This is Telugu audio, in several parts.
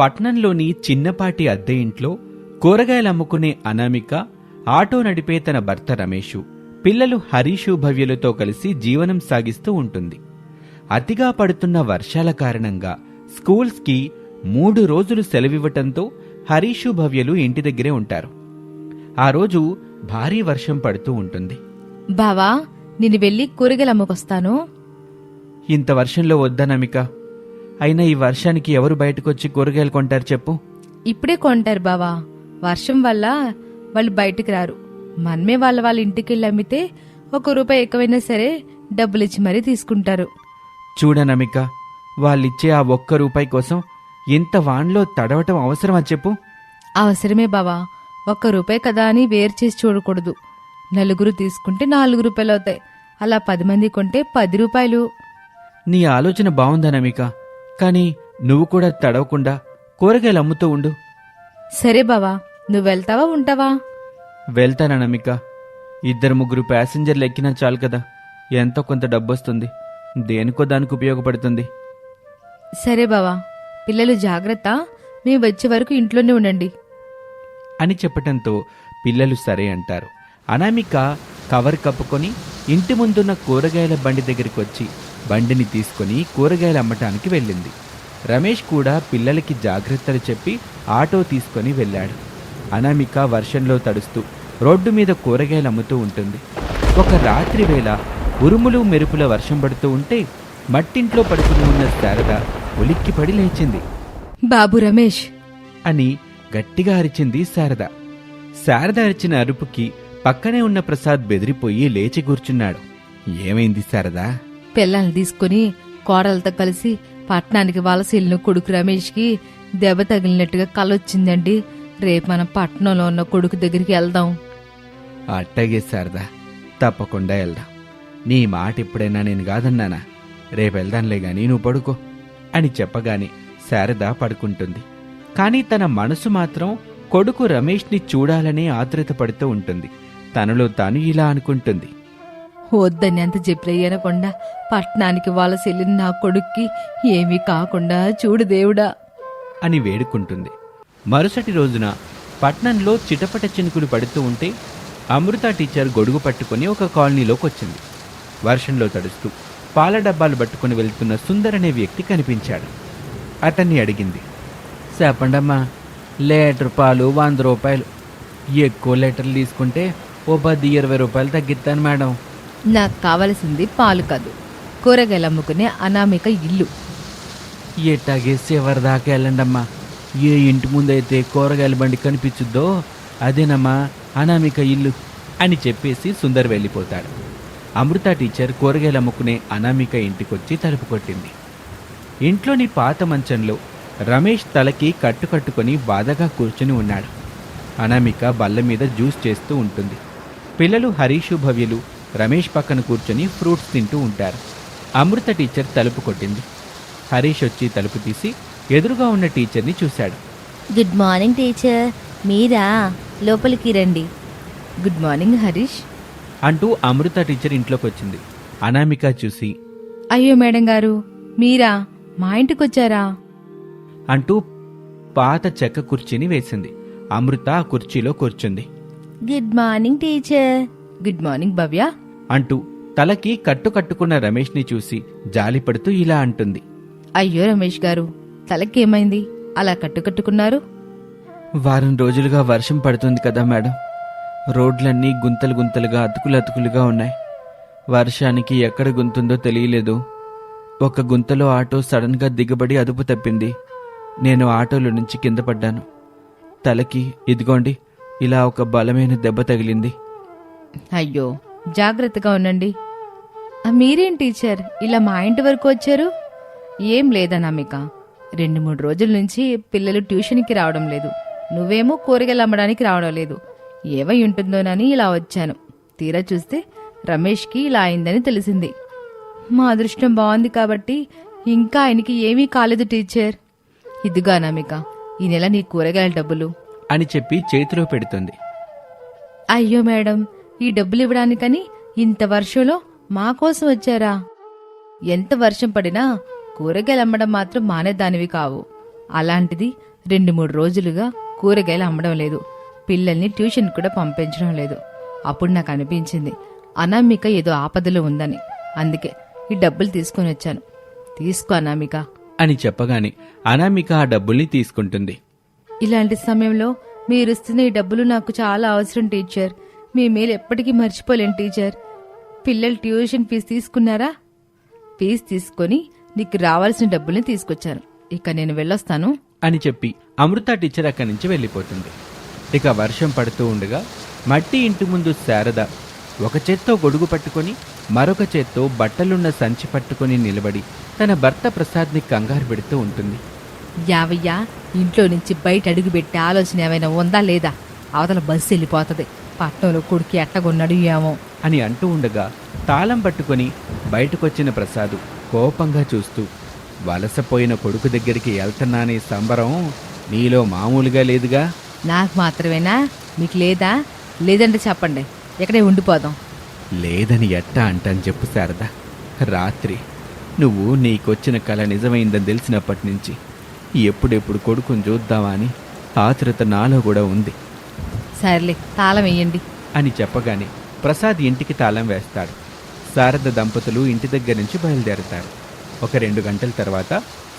పట్నంలోని చిన్నపాటి అద్దె ఇంట్లో కూరగాయలు అమ్ముకునే అనామిక ఆటో నడిపే తన భర్త రమేషు పిల్లలు హరీషు భవ్యులతో కలిసి జీవనం సాగిస్తూ ఉంటుంది. అతిగా పడుతున్న వర్షాల కారణంగా స్కూల్స్కి మూడు రోజులు సెలవివ్వటంతో హరీషు భవ్యలు ఇంటి దగ్గరే ఉంటారు. ఆ రోజు భారీ వర్షం పడుతూ ఉంటుంది. బావా నేను వెళ్ళి కూరగాయలు అమ్ముకొస్తాను. ఇంత వర్షంలో వద్దనమిక అయినా ఈ వర్షానికి ఎవరు బయటకొచ్చి కూరగాయలు కొంటారు చెప్పు? ఇప్పుడే కొంటారు బావా. వర్షం వల్ల వాళ్ళు బయటికి రారు. మనమే వాళ్ళ వాళ్ళ ఇంటికి వెళ్ళి అమ్మితే ఒక రూపాయి ఎక్కువైనా సరే డబ్బులు ఇచ్చి మరీ తీసుకుంటారు. చూడనమిక వాళ్ళిచ్చే ఆ ఒక్క రూపాయి కోసం ఇంత వాన్లో తడవటం అవసరమా చెప్పు? అవసరమే బావా. ఒక్క రూపాయి కదా అని వేరు చేసి చూడకూడదు. నలుగురు తీసుకుంటే నాలుగు రూపాయలు అవుతాయి. అలా పది మంది కొంటే పది రూపాయలు. నీ ఆలోచన బావుందనమిక కానీ నువ్వు కూడా తడవకుండా కూరగాయలు అమ్ముతూ ఉండు. సరే బావా నువ్వు వెళ్తావా ఉంటావా? వెళ్తాననమిక ఇద్దరు ముగ్గురు ప్యాసింజర్లు ఎక్కినా చాలు కదా. ఎంతో కొంత డబ్బొస్తుంది. దేనికో దానికి ఉపయోగపడుతుంది. సరే బావా పిల్లలు జాగ్రత్త. మేము వచ్చే వరకు ఇంట్లోనే ఉండండి. అని చెప్పటంతో పిల్లలు సరే అంటారు. అనామిక కవర్ కప్పుకొని ఇంటి ముందున్న కూరగాయల బండి దగ్గరికి వచ్చి బండిని తీసుకొని కూరగాయలు అమ్మటానికి వెళ్ళింది. రమేష్ కూడా పిల్లలకి జాగ్రత్తలు చెప్పి ఆటో తీసుకొని వెళ్ళాడు. అనామిక వర్షంలో తడుస్తూ రోడ్డు మీద కూరగాయలు అమ్ముతూ ఉంటుంది. ఒక రాత్రి వేళ ఉరుములు మెరుపుల వర్షం పడుతూ ఉంటే మట్టింట్లో పడుకుని ఉన్న శారద ఉలిక్కిపడి లేచింది. బాబు రమేష్! అని గట్టిగా అరిచింది శారద. శారద అరిచిన అరుపుకి పక్కనే ఉన్న ప్రసాద్ బెదిరిపోయి లేచి కూర్చున్నాడు. ఏమైంది శారదా? పిల్లల్ని తీసుకుని కోడలతో కలిసి పట్టణానికి వలస వెళ్ళిన కొడుకు రమేష్కి దెబ్బ తగిలినట్టుగా కలొచ్చిందండి రేపు మనం పట్టణంలో ఉన్న కొడుకు దగ్గరికి వెళ్దాం. అట్టగే శారదా తప్పకుండా వెళ్దాం. నీ మాట ఎప్పుడైనా నేను కాదన్నానా? రేపు వెళ్దాంలే గాని నువ్వు పడుకో అని చెప్పగానే శారద పడుకుంటుంది. కానీ తన మనసు మాత్రం కొడుకు రమేష్ని చూడాలనే ఆతృత పడుతూ ఉంటుంది. తనలో తాను ఇలా అనుకుంటుంది. వద్దని అంత చెప్పలేయనకుండా పట్నానికి వాళ్ళ సెల్లిని నా కొడుక్కి ఏమీ కాకుండా చూడు దేవుడా. అని వేడుకుంటుంది. మరుసటి రోజున పట్నంలో చిటపట చినుకులు పడుతూ ఉంటే అమృత టీచర్ గొడుగు పట్టుకుని ఒక కాలనీలోకి వచ్చింది. వర్షంలో తడుస్తూ పాల డబ్బాలు పట్టుకుని వెళ్తున్న సుందర్ అనే వ్యక్తి కనిపించాడు. అతన్ని అడిగింది చెప్పండమ్మా లీటర్ పాలు వంద రూపాయలు. ఎక్కువ లీటర్లు తీసుకుంటే ఓ పది ఇరవై రూపాయలు తగ్గిస్తాను మేడం. నాకు కావలసింది పాలు కాదు. కూరగాయలు అమ్ముకునే అనామిక ఇల్లు. ఎట్టాగే ఎవరి దాకా వెళ్ళండమ్మా. ఏ ఇంటి ముందైతే కూరగాయల బండి కనిపించుద్దో అదేనమ్మా అనామిక ఇల్లు అని చెప్పేసి సుందర్ వెళ్ళిపోతాడు. అమృత టీచర్ కూరగాయలు అమ్ముకునే అనామిక ఇంటికొచ్చి తలుపు కొట్టింది. ఇంట్లోని పాత మంచంలో రమేష్ తలకి కట్టు కట్టుకొని బాధగా కూర్చుని ఉన్నాడు. అనామిక బల్ల మీద జ్యూస్ చేస్తూ ఉంటుంది. పిల్లలు హరీషు భవ్యులు రమేష్ పక్కన కూర్చొని ఫ్రూట్స్ తింటూ ఉంటారు. అమృత టీచర్ తలుపు కొట్టింది. హరీష్ వచ్చి తలుపు తీసి ఎదురుగా ఉన్న టీచర్ని చూశాడు. Good morning teacher. మీరా? లోపలికి రండి. Good morning Harish. అంటూ అమృత టీచర్ ఇంట్లోకి వచ్చింది అనామిక చూసి అయ్యో మేడం గారు మీరా? మా ఇంటికి వచ్చారా అంటూ పాత చెక్క కుర్చీని వేసింది. అమృత ఆ కుర్చీలో కూర్చుంది. Good morning teacher. Good morning Bhavya. అంటూ తలకి కట్టు కట్టుకున్న రమేష్ని చూసి జాలిపడుతూ ఇలా అంటుంది. అయ్యో రమేష్ గారు తలకేమైంది? అలా కట్టుకట్టుకున్నారు వారం రోజులుగా వర్షం పడుతుంది కదా మేడం. రోడ్లన్నీ గుంతలు గుంతలుగా అతుకులు అతుకులుగా ఉన్నాయి. వర్షానికి ఎక్కడ గుంతుందో తెలియలేదు. ఒక గుంతలో ఆటో సడన్గా దిగబడి అదుపు తప్పింది. నేను ఆటోలో నుంచి కింద పడ్డాను. తలకి ఇదిగోండి ఇలా ఒక బలమైన దెబ్బ తగిలింది. అయ్యో జాగ్రత్తగా ఉండండి. మీరేం టీచర్? ఇలా మా ఇంటి వరకు వచ్చారు? ఏం లేదనామిక రెండు మూడు రోజుల నుంచి పిల్లలు ట్యూషన్కి రావడం లేదు. నువ్వేమో కూరగాయలు అమ్మడానికి రావడం లేదు. ఏవై ఉంటుందోనని ఇలా వచ్చాను. తీరా చూస్తే రమేష్కి ఇలా అయిందని తెలిసింది. మా అదృష్టం బాగుంది కాబట్టి ఇంకా ఆయనకి ఏమీ కాలేదు టీచర్. ఇదిగా అనామిక ఈ నెల నీ కూరగాయల డబ్బులు. అని చెప్పి చేతిలో పెడుతుంది. అయ్యో మేడం ఈ డబ్బులు ఇవ్వడానికని ఇంత వర్షంలో మా కోసం వచ్చారా? ఎంత వర్షం పడినా కూరగాయలు అమ్మడం మాత్రం మానేదానివి కావు. అలాంటిది రెండు మూడు రోజులుగా కూరగాయలు అమ్మడం లేదు. పిల్లల్ని ట్యూషన్ కూడా పంపించడం లేదు. అప్పుడు నాకు అనిపించింది అనామిక ఏదో ఆపదలో ఉందని. అందుకే ఈ డబ్బులు తీసుకొని వచ్చాను. తీసుకో అనామిక. అని చెప్పగానే అనామిక ఆ డబ్బుల్ని తీసుకుంటుంది. ఇలాంటి సమయంలో మీరు ఇస్తున్న ఈ డబ్బులు నాకు చాలా అవసరం టీచర్. మీ మేలు ఎప్పటికీ మర్చిపోలేను టీచర్. పిల్లలు ట్యూషన్ ఫీజు తీసుకున్నారా? ఫీజు తీసుకొని నీకు రావాల్సిన డబ్బుల్ని తీసుకొచ్చాను ఇక నేను వెళ్ళొస్తాను. అని చెప్పి అమృత టీచర్ అక్కడి నుంచి వెళ్ళిపోతుంది. ఇక వర్షం పడుతూ ఉండగా మట్టి ఇంటి ముందు శారద ఒక చేత్తో గొడుగు పట్టుకొని మరొక చేత్తో బట్టలున్న సంచి పట్టుకొని నిలబడి తన భర్త ప్రసాద్ని కంగారు పెడుతూ ఉంటుంది. యావయ్య ఇంట్లో నుంచి బయట అడుగు పెట్టే ఆలోచన ఏమైనా ఉందా లేదా? అవతల బస్సు వెళ్ళిపోతుంది. పట్టణంలో కొడుకు ఎట్టగొన్నాడు ఏమో. అని అంటూ ఉండగా తాళం పట్టుకొని బయటకొచ్చిన ప్రసాదు కోపంగా చూస్తూ వలసపోయిన కొడుకు దగ్గరికి వెళ్తున్నానే సంబరం నీలో మామూలుగా లేదుగా? నాకు మాత్రమేనా? మీకు లేదా? లేదంటే చెప్పండి. ఎక్కడే ఉండిపోదాం. లేదని ఎట్టా అంటాను చెప్పు శారద. రాత్రి నువ్వు నీకొచ్చిన కళ నిజమైందని తెలిసినప్పటి నుంచి ఎప్పుడెప్పుడు కొడుకుని చూద్దామా అని ఆతురత నాలో కూడా ఉంది. సర్లే తాళం వేయండి. అని చెప్పగానే ప్రసాద్ ఇంటికి తాళం వేస్తాడు. శారద దంపతులు ఇంటి దగ్గర నుంచి బయలుదేరుతారు. ఒక రెండు గంటల తర్వాత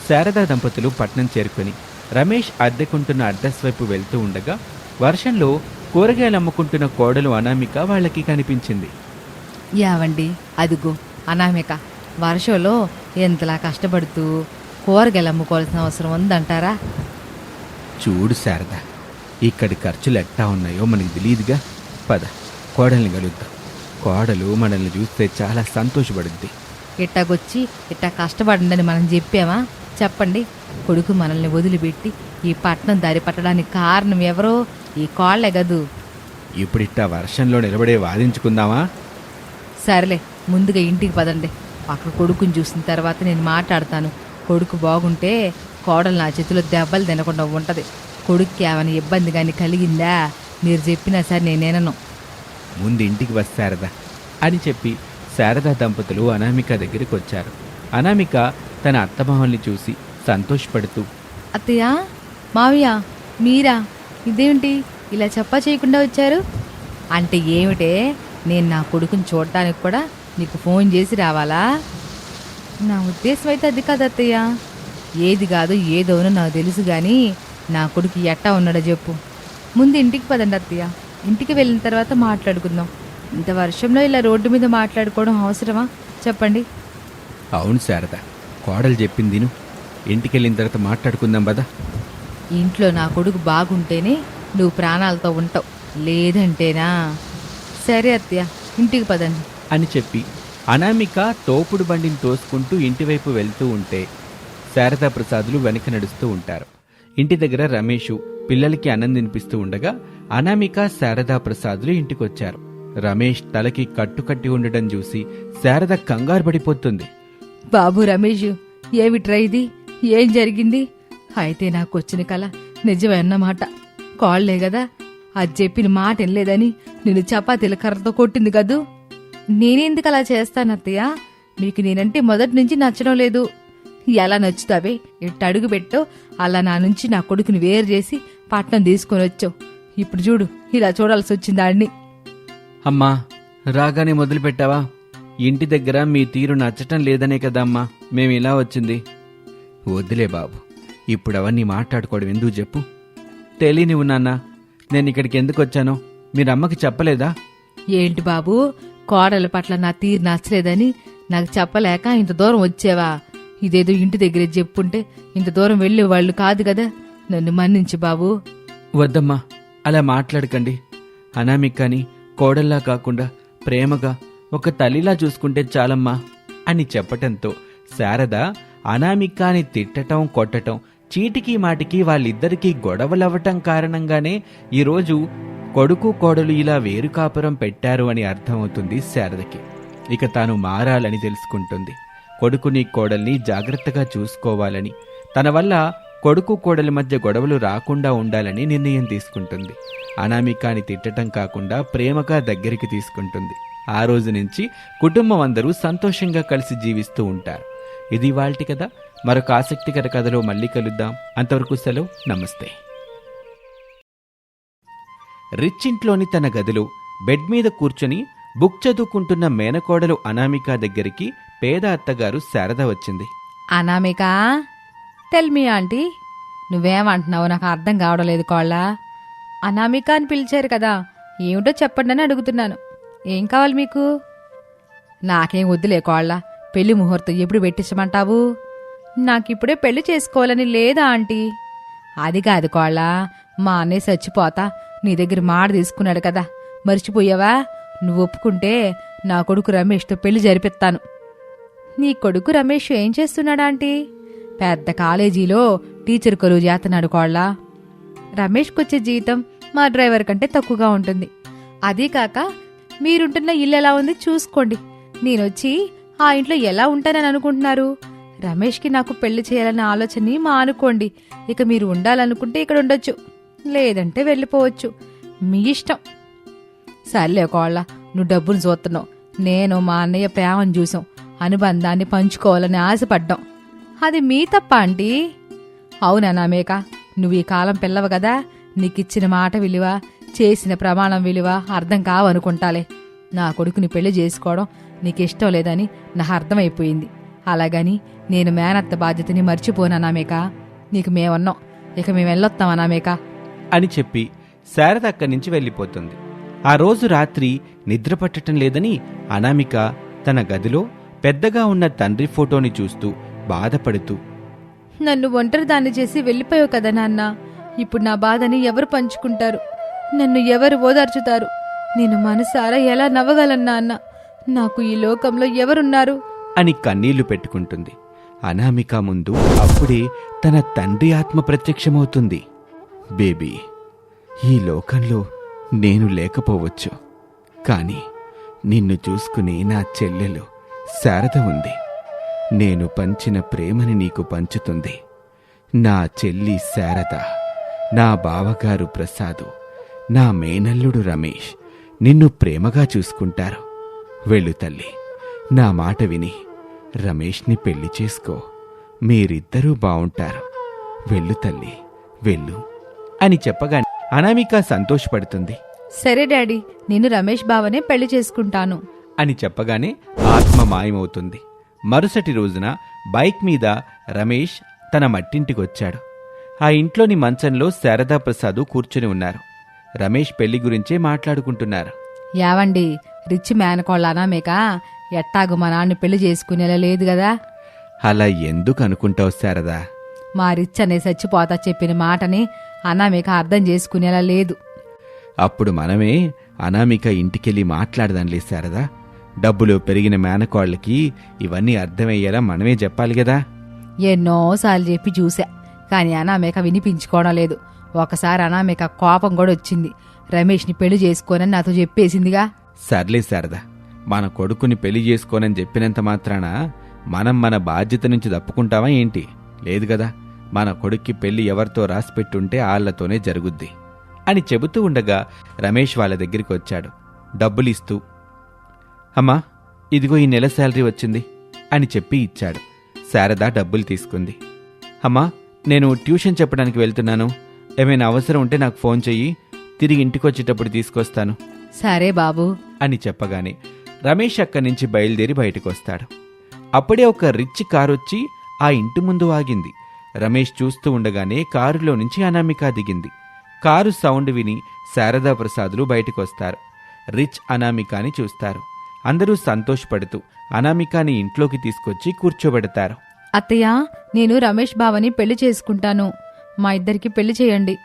శారద దంపతులు పట్నం చేరుకొని రమేష్ అద్దెకుంటున్న అడ్రస్ వైపు వెళ్తూ ఉండగా వర్షంలో కూరగాయలు అమ్ముకుంటున్న కోడలు అనామిక వాళ్ళకి కనిపించింది. యావండి అదిగో అనామిక వర్షంలో ఎంతలా కష్టపడుతూ కూరగాయలు అమ్ముకోవాల్సిన అవసరం ఉందంటారా? చూడు శారద ఇక్కడి ఖర్చులు ఎట్టా ఉన్నాయో మనకి తెలియదుగా పద కోడల్ని కలుద్దాం. కోడలు మనల్ని చూస్తే చాలా సంతోషపడుద్ది. ఇట్టాకొచ్చి ఇట్టా కష్టపడండి మనం చెప్పామా? చెప్పండి. కొడుకు మనల్ని వదిలిపెట్టి ఈ పట్నం దారి పట్టడానికి కారణం ఎవరో ఈ కాళ్ళే గదు ఇప్పుడిట్టా వర్షంలో నిలబడే వాదించుకుందామా? సరేలే ముందుగా ఇంటికి పదండి. అక్కడ కొడుకుని చూసిన తర్వాత నేను మాట్లాడతాను. కొడుకు బాగుంటే కోడలు నా చేతిలో దెబ్బలు తినకుండా ఉంటది. కొడుక్కి ఏమైనా ఇబ్బంది కానీ కలిగిందా? మీరు చెప్పినా సరే నేనేనను ముందు ఇంటికి వస్ శారద అని చెప్పి శారద దంపతులు అనామిక దగ్గరికి వచ్చారు. అనామిక తన అత్తమామల్ని చూసి సంతోషపడుతూ అత్తయ్య మావయ్య మీరా? ఇదేమిటి ఇలా చెప్పా చేయకుండా వచ్చారు? అంటే ఏమిటే? నేను నా కొడుకుని చూడటానికి కూడా నీకు ఫోన్ చేసి రావాలా? నా ఉద్దేశం అయితే అది కాదు అత్తయ్య. ఏది కాదు ఏదోనో నాకు తెలుసు కానీ నా కొడుకు ఎట్టా ఉన్నాడో చెప్పు. ముందు ఇంటికి పదండి అత్తయ్య. ఇంటికి వెళ్ళిన తర్వాత మాట్లాడుకుందాం. ఇంత వర్షంలో ఇలా రోడ్డు మీద మాట్లాడుకోవడం అవసరమా? చెప్పండి. అవును శారద. కోడలు చెప్పింది విను. ఇంటికెళ్ళిన తర్వాత మాట్లాడుకుందాం పదా. ఇంట్లో నా కొడుకు బాగుంటేనే నువ్వు ప్రాణాలతో ఉంటావు. లేదంటేనా? సరే అత్తయ్య ఇంటికి పదండి. అని చెప్పి అనామిక తోపుడు బండిని తోసుకుంటూ ఇంటివైపు వెళ్తూ ఉంటే శారదా ప్రసాదులు వెనక నడుస్తూ ఉంటారు. ఇంటి దగ్గర రమేషు పిల్లలకి అన్నం తినిపిస్తూ ఉండగా అనామిక శారదా ప్రసాదులు ఇంటికొచ్చారు. రమేష్ తలకి కట్టుకట్టి ఉండడం చూసి శారద కంగారు పడిపోతుంది. బాబు రమేష్ ఏమిట్రా ఇది? ఏం జరిగింది? అయితే నాకు వచ్చిన కల నిజమే అన్నమాట కాళ్ళే కదా అది చెప్పిన మాట వినలేదని నిన్ను చపాతీల కర్రతో కొట్టింది కదూ? నేనెందుకు అలా చేస్తానత్తయ్యా? మీకు నేనంటే మొదటి నుంచి నచ్చడం లేదు. ఎలా నచ్చుతావే? ఎట్టు అడుగు పెట్టో. అలా నా నుంచి నా కొడుకుని వేరు చేసి పట్నం తీసుకొని వచ్చావు. ఇప్పుడు చూడు ఇలా చూడాల్సి వచ్చింది ఆడిని అమ్మా రాగానే మొదలు పెట్టావా ఇంటి దగ్గర మీ తీరు నచ్చటం లేదనే కదమ్మా మేము ఇలా వచ్చింది. వద్దులే బాబు ఇప్పుడు అవన్నీ మాట్లాడుకోవడం ఎందుకు చెప్పు? తెలియనివు నాన్న నేను ఇక్కడికి ఎందుకు వచ్చానో? మీరు అమ్మకి చెప్పలేదా? ఏంటి బాబు కోడల పట్ల నా తీరు నచ్చలేదని నాకు చెప్పలేక ఇంత దూరం వచ్చేవా? ఇదేదో ఇంటి దగ్గరే చెప్పుంటే ఇంత దూరం వెళ్ళేవాళ్ళు కాదు కదా. నన్ను మన్నించి బాబు. వద్దమ్మా అలా మాట్లాడకండి. అనామికని కోడల్లా కాకుండా ప్రేమగా ఒక తల్లిలా చూసుకుంటే చాలమ్మా అని చెప్పటంతో శారద అనామికాని తిట్టటం కొట్టటం చీటికి మాటికి వాళ్ళిద్దరికీ గొడవలవ్వటం కారణంగానే ఈరోజు కొడుకు కోడలు ఇలా వేరు కాపురం పెట్టారు అని అర్థమవుతుంది శారదకి. ఇక తాను మారాలని తెలుసుకుంటుంది. కొడుకుని కోడల్ని జాగ్రత్తగా చూసుకోవాలని తన వల్ల కొడుకు కోడలి మధ్య గొడవలు రాకుండా ఉండాలని నిర్ణయం తీసుకుంటుంది. అనామికాని తిట్టటం కాకుండా ప్రేమగా దగ్గరికి తీసుకుంటుంది. ఆ రోజు నుంచి కుటుంబం అందరూ సంతోషంగా కలిసి జీవిస్తూ ఉంటారు. ఇది వాళ్ళటి కదా మరొక ఆసక్తికర కథలో మళ్ళీ కలుద్దాం. అంతవరకు సెలవు. నమస్తే. రిచ్ ఇంట్లోని తన గదిలో బెడ్ మీద కూర్చొని బుక్ చదువుకుంటున్న మేనకోడలు అనామిక దగ్గరికి పేద అత్తగారు శారద వచ్చింది. అనామిక టెల్ మీ ఆంటీ నువ్వేమంటున్నావు నాకు అర్థం కావడం లేదు కోళ్ళ. అనామిక అని పిలిచారు కదా ఏమిటో చెప్పండి అని అడుగుతున్నాను. ఏం కావాలి మీకు? నాకేం వద్దులే కోళ్ళ పెళ్ళి ముహూర్తం ఎప్పుడు పెట్టించమంటావు? నాకిప్పుడే పెళ్ళి చేసుకోవాలని లేదా ఆంటీ? అది కాదు కోళ్ళ మా అన్నయ్య చచ్చిపోతా నీ దగ్గర మాట తీసుకున్నాడు కదా. మర్చిపోయావా? నువ్వు ఒప్పుకుంటే నా కొడుకు రమేష్తో పెళ్ళి జరిపిస్తాను. నీ కొడుకు రమేష్ ఏం చేస్తున్నాడా ఆంటీ పెద్ద కాలేజీలో టీచర్ కొలువు చేస్తున్నాడు కోళ్ళ. రమేష్కి వచ్చే జీతం మా డ్రైవర్ కంటే తక్కువగా ఉంటుంది. అదీ కాక మీరుంటున్న ఇల్లు ఎలా ఉంది చూసుకోండి. నేనొచ్చి ఆ ఇంట్లో ఎలా ఉంటానని అనుకుంటున్నారు? రమేష్కి నాకు పెళ్ళి చేయాలన్న ఆలోచనని మా అనుకోండి. ఇక మీరు ఉండాలనుకుంటే ఇక్కడ ఉండొచ్చు. లేదంటే వెళ్ళిపోవచ్చు. మీ ఇష్టం. సర్లే కోళ్ళ నువ్వు డబ్బులు చూస్తున్నావు. నేను మా అన్నయ్య ప్రేమను చూసాం అనుబంధాన్ని పంచుకోవాలని ఆశపడ్డాం. అది మీ తప్ప ఆంటీ అవునా నామేక నువ్వు ఈ కాలం పిల్లవు కదా నీకిచ్చిన మాట విలువ చేసిన ప్రమాణం విలువ అర్థం కావనుకుంటాలే. నా కొడుకుని పెళ్ళి చేసుకోవడం నీకు ఇష్టం లేదని నాకు అర్థమైపోయింది. అలాగని నేను మేనత్త బాధ్యతని మర్చిపోనానామేక నీకు మేమన్నాం ఇక మేము వెళ్ళొస్తామా అని చెప్పి శారద అక్కడి నుంచి వెళ్ళిపోతుంది. ఆ రోజు రాత్రి నిద్ర పట్టటం లేదని అనామిక తన గదిలో పెద్దగా ఉన్న తండ్రి ఫోటోని చూస్తూ బాధపడుతూ నన్ను ఒంటరి దాన్ని చేసి వెళ్ళిపోయావు కదా నాన్న. ఇప్పుడు నా బాధని ఎవరు పంచుకుంటారు? నన్ను ఎవరు ఓదార్చుతారు? నేను మనసారా ఎలా నవ్వగలను నాన్న? నాకు ఈ లోకంలో ఎవరున్నారు? అని కన్నీళ్ళు పెట్టుకుంటుంది. అనామిక ముందు అప్పుడే తన తండ్రి ఆత్మ ప్రత్యక్షమవుతుంది. బేబీ ఈ లోకంలో నేను లేకపోవచ్చు. కానీ నిన్ను చూసుకుని నా చెల్లెలు శారద ఉంది. నేను పంచిన ప్రేమని నీకు పంచుతుంది. నా చెల్లి శారద నా బావగారు ప్రసాదు నా మేనల్లుడు రమేష్ నిన్ను ప్రేమగా చూసుకుంటారు. వెళ్ళు తల్లి నా మాట విని రమేష్ని పెళ్ళి చేసుకో. మీరిద్దరూ బావుంటారు. వెళ్ళు తల్లి వెళ్ళు అని చెప్పగానే అనామిక సంతోషపడుతుంది. సరే డాడీ నేను రమేష్ బావనే పెళ్ళి చేసుకుంటాను. అని చెప్పగానే ఆత్మ మాయమవుతుంది. మరుసటి రోజున బైక్ మీద రమేష్ తన మట్టింటికొచ్చాడు. ఆ ఇంట్లోని మంచంలో శారదా ప్రసాదు కూర్చుని ఉన్నారు. రమేష్ పెళ్ళి గురించే మాట్లాడుకుంటున్నారు. యావండి రిచ్ మేనకోళ్ళ అనామేక ఎట్టాగు మా నాన్న పెళ్ళి చేసుకునేలా లేదు కదా అలా ఎందుకు అనుకుంటావు శారదా? మా రిచ్ అనే చచ్చిపోతా చెప్పిన మాటని అనామేక అర్థం చేసుకునేలా లేదు. అప్పుడు మనమే అనామిక ఇంటికెళ్ళి మాట్లాడదాంలే శారదా. డబ్బులు పెరిగిన మేనకోళ్ళకి ఇవన్నీ అర్థమయ్యేలా మనమే చెప్పాలి కదా ఎన్నోసార్లు చెప్పి చూసా కానీ అనామేక వినిపించుకోవడం లేదు. ఒకసారి అనామేక కోపం కూడా వచ్చింది. రమేష్ని పెళ్ళి చేసుకోనని నాతో చెప్పేసిందిగా. సర్లే శారదా మన కొడుకుని పెళ్ళి చేసుకోనని చెప్పినంత మాత్రాన మనం మన బాధ్యత నుంచి తప్పుకుంటావా ఏంటి? లేదు కదా మన కొడుక్కి పెళ్ళి ఎవరితో రాసిపెట్టుంటే ఆళ్ళతోనే జరుగుద్ది అని చెబుతూ ఉండగా రమేష్ వాళ్ళ దగ్గరికి వచ్చాడు. డబ్బులిస్తూ అమ్మా ఇదిగో ఈ నెల శాలరీ వచ్చింది అని చెప్పి ఇచ్చాడు. శారద డబ్బులు తీసుకుంది. అమ్మా నేను ట్యూషన్ చెప్పడానికి వెళ్తున్నాను. ఏమైనా అవసరం ఉంటే నాకు ఫోన్ చెయ్యి. తిరిగి ఇంటికొచ్చేటప్పుడు తీసుకొస్తాను. సరే బాబు. అని చెప్పగానే రమేష్ అక్కడి నుంచి బయలుదేరి బయటకు వస్తాడు అప్పుడే ఒక రిచ్ కారు వచ్చి ఆ ఇంటి ముందు ఆగింది. రమేష్ చూస్తూ ఉండగానే కారులో నుంచి అనామిక దిగింది. కారు సౌండ్ విని శారదా ప్రసాదులు బయటకు వస్తారు రిచ్ అనామికాని చూస్తారు. అందరూ సంతోషపడుతూ అనామికాని ఇంట్లోకి తీసుకొచ్చి కూర్చోబెడతారు. అత్తయ్య నేను రమేష్ బావని పెళ్ళి చేసుకుంటాను. మా ఇద్దరికి పెళ్ళి చేయండి.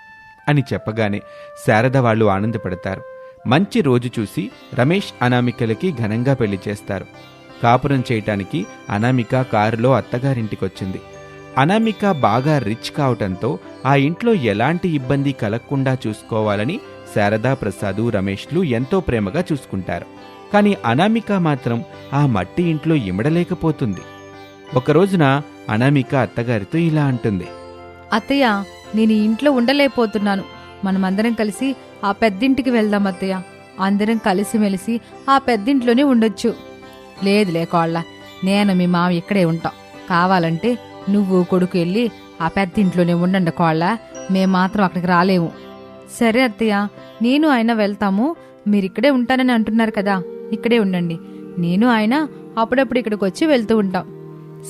అని చెప్పగానే శారద వాళ్ళు ఆనందపడతారు. మంచి రోజు చూసి రమేష్ అనామికలకి ఘనంగా పెళ్ళి చేస్తారు. కాపురం చేయటానికి అనామిక కారులో అత్తగారింటికొచ్చింది. అనామిక బాగా రిచ్ కావటంతో ఆ ఇంట్లో ఎలాంటి ఇబ్బంది కలగకుండా చూసుకోవాలని శారదా ప్రసాదు రమేష్లు ఎంతో ప్రేమగా చూసుకుంటారు. కానీ అనామిక మాత్రం ఆ మట్టి ఇంట్లో ఇమడలేకపోతుంది. ఒక రోజున అనామిక అత్తగారితో ఇలా అంటుంది. అత్తయ్య నేను ఈ ఇంట్లో ఉండలేకపోతున్నాను. మనమందరం కలిసి ఆ పెద్దింటికి వెళ్దాం అత్తయ్య. అందరం కలిసిమెలిసి ఆ పెద్దింట్లోనే ఉండొచ్చు. లేదులే కోళ్ళ నేను మీ మామ ఇక్కడే ఉంటాం. కావాలంటే నువ్వు కొడుకు వెళ్ళి ఆ పెద్ద ఇంట్లోనే ఉండండి కోళ్ళ మేము మాత్రం అక్కడికి రాలేము. సరే అత్తయ్య నేను ఆయన వెళ్తాము మీరిక్కడే ఉంటానని అంటున్నారు కదా. ఇక్కడే ఉండండి. నేను ఆయన అప్పుడప్పుడు ఇక్కడికి వచ్చి వెళ్తూ ఉంటాం.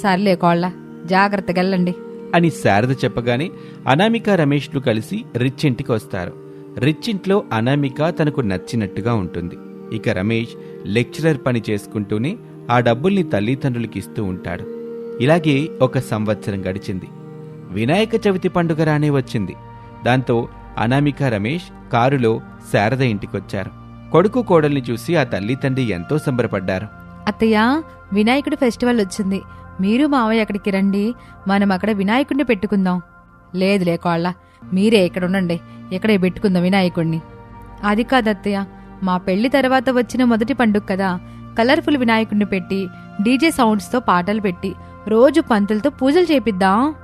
సర్లే కోళ్ళ జాగ్రత్తగా వెళ్ళండి. అని శారద చెప్పగానే అనామిక రమేష్లు కలిసి రిచ్ ఇంటికి వస్తారు. రిచ్ ఇంట్లో అనామిక తనకు నచ్చినట్టుగా ఉంటుంది. ఇక రమేష్ లెక్చరర్ పని చేసుకుంటూనే ఆ డబ్బుల్ని తల్లిదండ్రులకి ఇస్తూ ఉంటాడు. ఇలాగే ఒక సంవత్సరం గడిచింది. వినాయక చవితి పండుగ రానే వచ్చింది. దాంతో అనామిక రమేష్ కారులో శారద ఇంటికొచ్చారు. కొడుకు కోడల్ని చూసి ఆ తల్లి తండ్రి ఎంతో సంబరపడ్డారు. అత్తయ్య వినాయకుడి ఫెస్టివల్ వచ్చింది. మీరు మావయ్య అక్కడికి రండి. మనం అక్కడ వినాయకుడిని పెట్టుకుందాం. లేదులే కోళ్ళ మీరే ఇక్కడ ఉండండి. ఇక్కడే పెట్టుకుందాం వినాయకుడిని అది కాదు అత్తయ్య మా పెళ్ళి తర్వాత వచ్చిన మొదటి పండుగ కదా. కలర్ఫుల్ వినాయకుడిని పెట్టి డీజే సౌండ్స్తో పాటలు పెట్టి రోజు పంతులతో పూజలు చేపిద్దాం.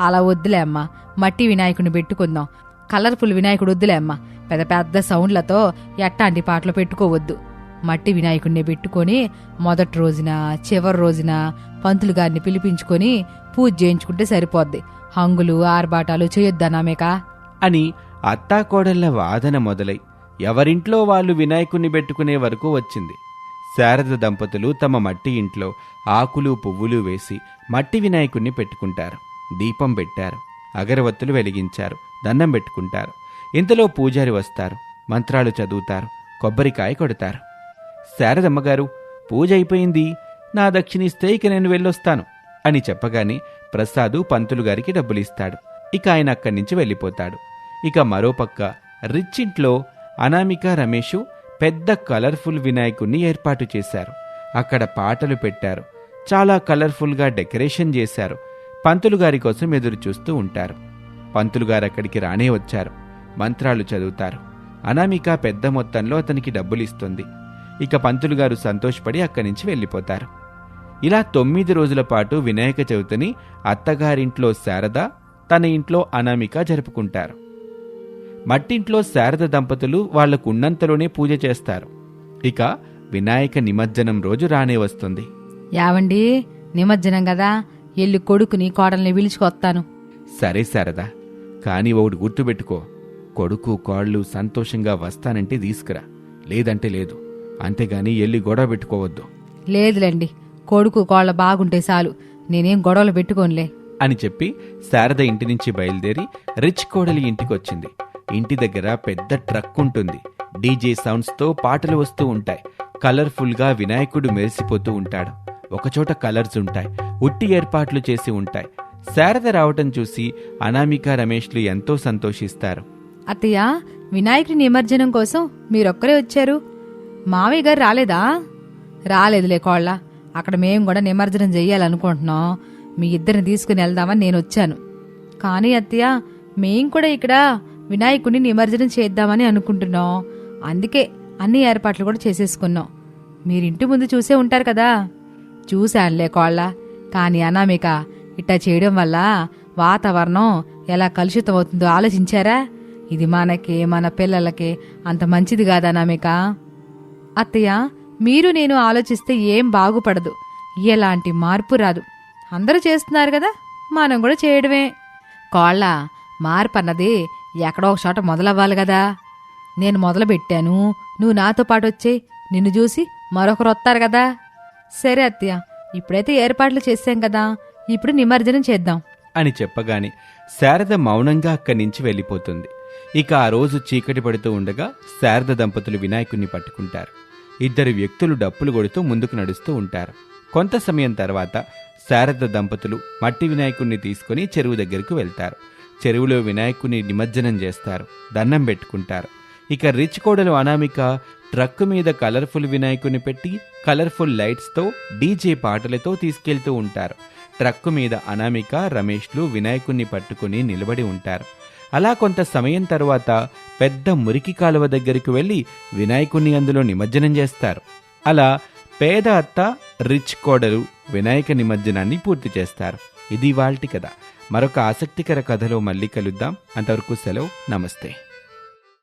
అలా వద్దులే అమ్మా మట్టి వినాయకుడిని పెట్టుకుందాం. కలర్ఫుల్ వినాయకుడు వద్దులే అమ్మా. పెద్ద పెద్ద సౌండ్లతో ఎట్టాంటి పాటలు పెట్టుకోవద్దు. మట్టి వినాయకుడిని పెట్టుకొని మొదటి రోజున చివరి రోజున పంతులు గారిని పిలిపించుకొని పూజ చేయించుకుంటే సరిపోద్ది. హంగులు ఆర్బాటాలు చేయొద్దనామేకా అని అత్తాకోడళ్ళ వాదన మొదలై ఎవరింట్లో వాళ్ళు వినాయకుణ్ణి పెట్టుకునే వరకు వచ్చింది. శారద దంపతులు తమ మట్టి ఇంట్లో ఆకులు పువ్వులు వేసి మట్టి వినాయకుణ్ణి పెట్టుకుంటారు. దీపం పెట్టారు. అగరవత్తులు వెలిగించారు. దండం పెట్టుకుంటారు. ఇంతలో పూజారి వస్తారు. మంత్రాలు చదువుతారు. కొబ్బరికాయ కొడతారు. శారదమ్మగారు పూజ అయిపోయింది. నా దక్షిణిస్తే ఇక నేను వెళ్ళొస్తాను అని చెప్పగానే ప్రసాదు పంతులు గారికి డబ్బులిస్తాడు. ఇక ఆయన అక్కడి నుంచి వెళ్ళిపోతాడు. ఇక మరోపక్క రిచ్ ఇంట్లో అనామిక రమేషు పెద్ద కలర్ఫుల్ వినాయకుణ్ణి ఏర్పాటు చేశారు. అక్కడ పాటలు పెట్టారు. చాలా కలర్ఫుల్గా డెకరేషన్ చేశారు. పంతులు గారి కోసం ఎదురు చూస్తూ ఉంటారు. పంతులు గారు అక్కడికి రానే వచ్చారు. మంత్రాలు చదువుతారు. అనామిక పెద్ద మొత్తంలో అతనికి డబ్బులిస్తుంది. ఇక పంతులు గారు సంతోషపడి అక్కడి నుంచి వెళ్ళిపోతారు. ఇలా తొమ్మిది రోజుల పాటు వినాయక చవితిని అత్తగారింట్లో శారద తన ఇంట్లో అనామిక జరుపుకుంటారు. మట్టింట్లో శారద దంపతులు వాళ్ళకు ఉన్నంతలోనే పూజ చేస్తారు. ఇక వినాయక నిమజ్జనం రోజు రానే వస్తుంది. యావండి నిమజ్జనం కదా ఎల్లి కొడుకుని కోడల్ని పిలుచుకొస్తాను. సరే శారదా కానీ ఒకటి గుర్తుపెట్టుకో. కొడుకు కోళ్ళు సంతోషంగా వస్తానంటే తీసుకురా. లేదంటే లేదు. అంతేగాని ఎల్లి గొడవ పెట్టుకోవద్దు. లేదులేండి. కొడుకు కోళ్ళ బాగుంటే చాలు. నేనేం గొడవలు పెట్టుకోనులే. అని చెప్పి శారద ఇంటి నుంచి బయలుదేరి రిచ్ కోడలి ఇంటికొచ్చింది. ఇంటి దగ్గర పెద్ద ట్రక్ ఉంటుంది. డీజే సౌండ్స్తో పాటలు వస్తూ ఉంటాయి. కలర్ఫుల్గా వినాయకుడు మెరిసిపోతూ ఉంటాడు. ఒకచోట కలర్స్ ఉంటాయి. ఉట్టి ఏర్పాట్లు చేసి ఉంటాయి. శారద రావటం చూసి అనామిక రమేష్లు ఎంతో సంతోషిస్తారు. అత్తయ్య వినాయకుడి నిమజ్జనం కోసం మీరొక్కరే వచ్చారు. మావయ్య గారు రాలేదా? రాలేదులే కోళ్ళ. అక్కడ మేము కూడా నిమజ్జనం చెయ్యాలనుకుంటున్నాం. మీ ఇద్దరిని తీసుకుని వెళ్దామని నేను వచ్చాను. కానీ అత్తయ్య మేం కూడా ఇక్కడ వినాయకుడిని నిమజ్జనం చేద్దామని అనుకుంటున్నాం. అందుకే అన్ని ఏర్పాట్లు కూడా చేసేసుకున్నాం. మీరు ఇంటి ముందు చూసే ఉంటారు కదా. చూశానులే కోళ్ళ. కానీ అనామిక ఇట్టా చేయడం వల్ల వాతావరణం ఎలా కలుషితం అవుతుందో ఆలోచించారా? ఇది మనకి మన పిల్లలకి అంత మంచిది కాదా నమిక? అత్తయ్య మీరు నేను ఆలోచిస్తే ఏం బాగుపడదు. ఎలాంటి మార్పు రాదు. అందరూ చేస్తున్నారు కదా మనం కూడా చేయడమే. కోళ్ళ మార్పు అన్నది ఎక్కడో ఒక చోట మొదలవ్వాలి కదా. నేను మొదలుపెట్టాను నువ్వు నాతో పాటు వచ్చే నిన్ను చూసి మరొకరు వస్తారు కదా. సరే అత్తయ్య ఇప్పుడైతే ఏర్పాట్లు చేశాం కదా ఇప్పుడు నిమజ్జనం చేద్దాం. అని చెప్పగానే శారద మౌనంగా అక్కడి నుంచి వెళ్ళిపోతుంది. ఇక ఆ రోజు చీకటి పడుతూ ఉండగా శారద దంపతులు వినాయకుణ్ణి పట్టుకుంటారు. ఇద్దరు వ్యక్తులు డప్పులు కొడుతూ ముందుకు నడుస్తూ ఉంటారు. కొంత సమయం తర్వాత శారద దంపతులు మట్టి వినాయకుణ్ణి తీసుకుని చెరువు దగ్గరకు వెళ్తారు. చెరువులో వినాయకుని నిమజ్జనం చేస్తారు దండం పెట్టుకుంటారు. ఇక రిచ్ కోడలు అనామిక ట్రక్ మీద కలర్ఫుల్ వినాయకుని పెట్టి కలర్ఫుల్ లైట్స్తో డీజే పాటలతో తీసుకెళ్తూ ఉంటారు. ట్రక్కు మీద అనామిక రమేష్లు వినాయకుణ్ణి పట్టుకుని నిలబడి ఉంటారు. అలా కొంత సమయం తర్వాత పెద్ద మురికి కాలువ దగ్గరికి వెళ్ళి వినాయకుణ్ణి అందులో నిమజ్జనం చేస్తారు. అలా పేద అత్త రిచ్ కోడలు వినాయక నిమజ్జనాన్ని పూర్తి చేస్తారు. ఇది వాల్టి కథ. మరొక ఆసక్తికర కథలో మళ్ళీ కలుద్దాం. అంతవరకు సెలవు. నమస్తే.